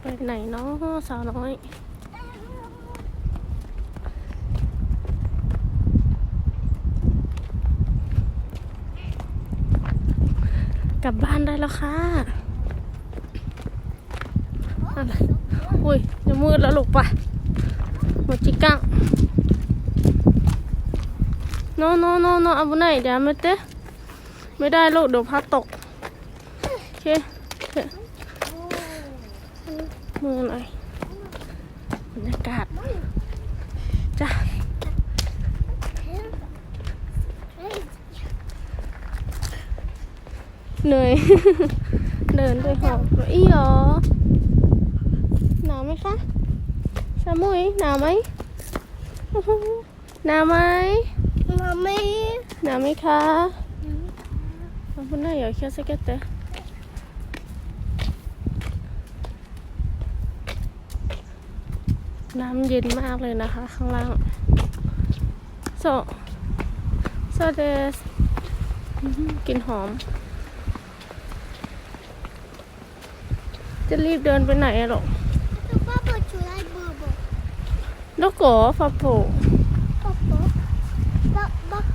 ไปไหนเนาะสาวน้อยกลับบ้านได้แล้วค่ะอะไรอุ้ยจะมืดแล้วลูกปะหมดจิกังโนโนโนโนอาบุไหนเดี๋ยวไม่เต้ไม่ได้ลูกเดี๋ยวพัดตก โอเค มือหน่อยบรรยากาศจ้ะเหนื่อย เดินไปหอบอีหรอหนาวไหมคะสามุยหนาวไหมหนาวไหม Mami. หนาวไหมคะอาบุไหนอยากเคี้ยวสเก็ตเต น้ำเย็นมากเลยนะคะ ข้างล่าง so so this อื้อหือกลินหอม จะรีบเดินไปไหนอะหรอก Ito papa chulay bobo. นกโกฟาโป Papa. Bak bak.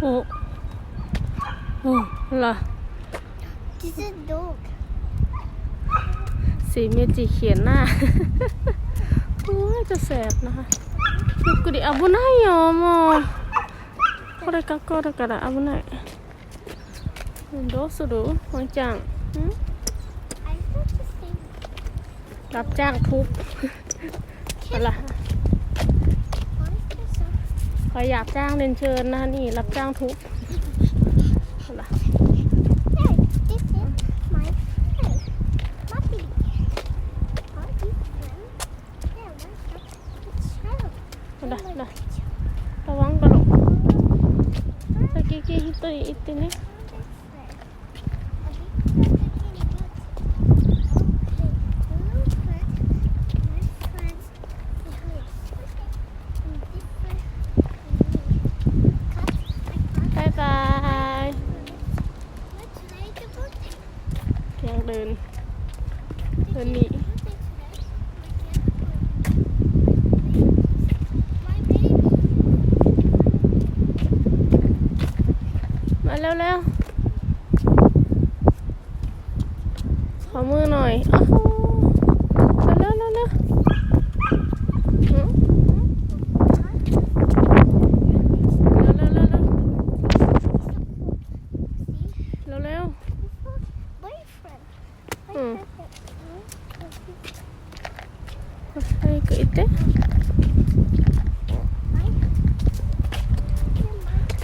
โอ้โอ้ล่ะ This is dog. สีเมจิเขียนหน้า โอ้ยจะแสบนะคะゆっくり危ないよもうこれ学校だから危ないどうするワンちゃんん I thought the same. รับจ้างทุบ อะไร What is this? ขออยากจ้างเรียนเชิญนะคะนี่ รับจ้างทุบอะไร กี้กี้ฮิตตัวอีกทีนี้บายบายยังเดิน เดินหนี มาเร็วเร็วข อมือหน่อยโอ้โหเร็วเร็วเร็วหืมเร็วเร็วเร็วเร็วเร็วเร็ว Boyfriend. อืมให้กดเตะ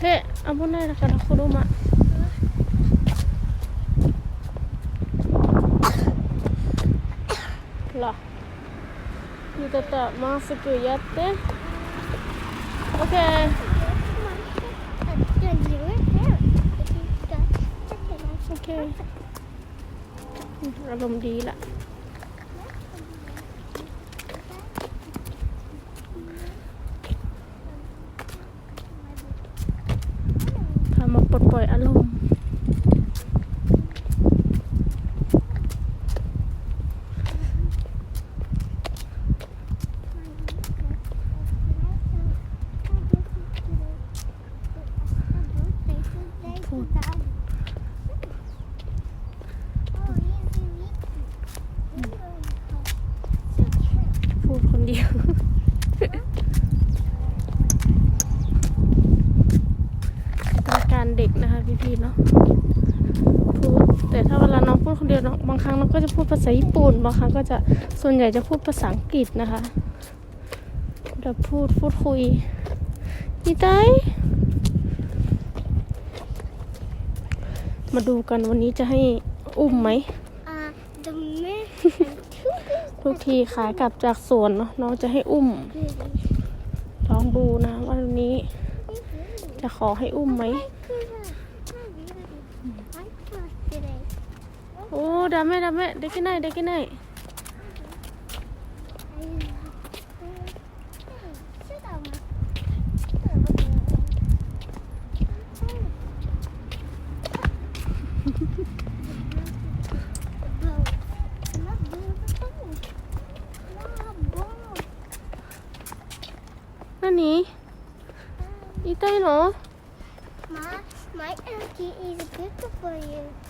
เฮ้อาบุญได้ละกันคุรุมะหรอ ยูตะตะมาสกุยัตเตะโอเคโอเคอารมณ์ดีละพามาปลดปล่อยอารมณ์ พูดคนเดียว ต้องการเด็กนะคะพี่ๆเนาะพูดแต่ถ้าเวลาน้อง พูดคนเดียวน้องบางครั้งน้องก็จะพูดภาษาญี่ปุ่นบางครั้งก็จะส่วนใหญ่จะพูดภาษาอังกฤษนะคะเดี๋ยวพูดพูดคุยนี่ไตมาดูกันวันนี้จะให้อุ้มไหม The man ทุกทีขากลับจากสวนเนาะน้องจะให้อุ้มลองดูนะว่าวันนี้ จะขอให้อุ้มไหม おおダメダメできないできない何痛いの My, my auntie is good for you.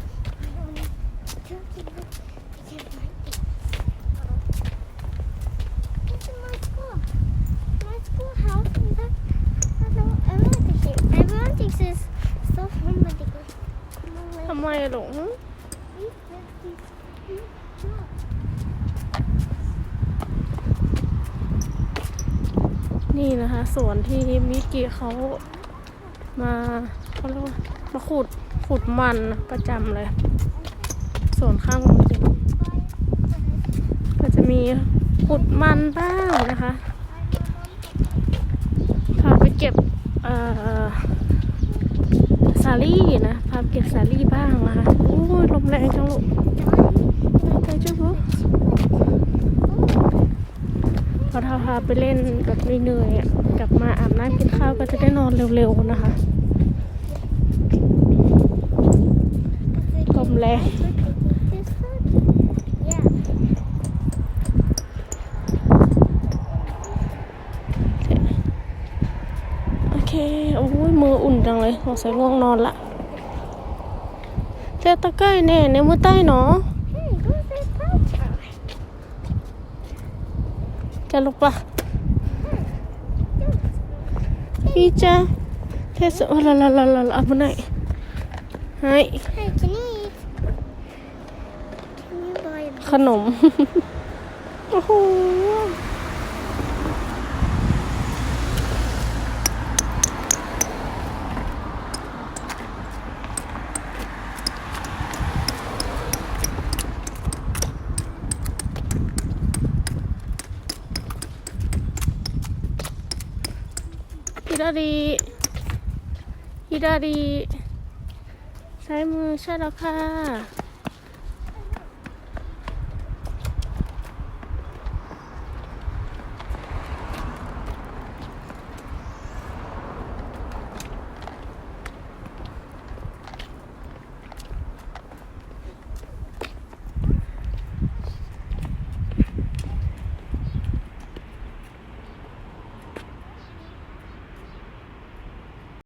ไมหลง eat this, this, this, this." นี่นะคะสวนที่มิกกี้เขามาเขาเรียกว่ามาขุดขุดมันนะประจำเลยสวนข้างโรงเรียนก็จะมีขุดมันบ้างนะคะพาไปเก็บเอ่อสาลี่นะพาไปเก็บสาลี่บ้างนะคะโอ้ยลมแรงจังลูกไปเจ้าพวกพอท้าพาไปเล่นแบบเหนื่อยๆอะกลับมาอาบน้ำกินข้าวก็จะได้นอนเร็วๆนะคะลมแรง เคโอ้ยมืออุ่นจังเลยสงสัยง่วงนอนละเจ้าตะไคร้แน่ในมือใต้เนาะจะลงปะอีจ้าเทสโอ้ละละละละละอับไหนให้ ขนม โอ้โห ฮิดารีฮิดารีใช้มือใช่แล้วค่ะ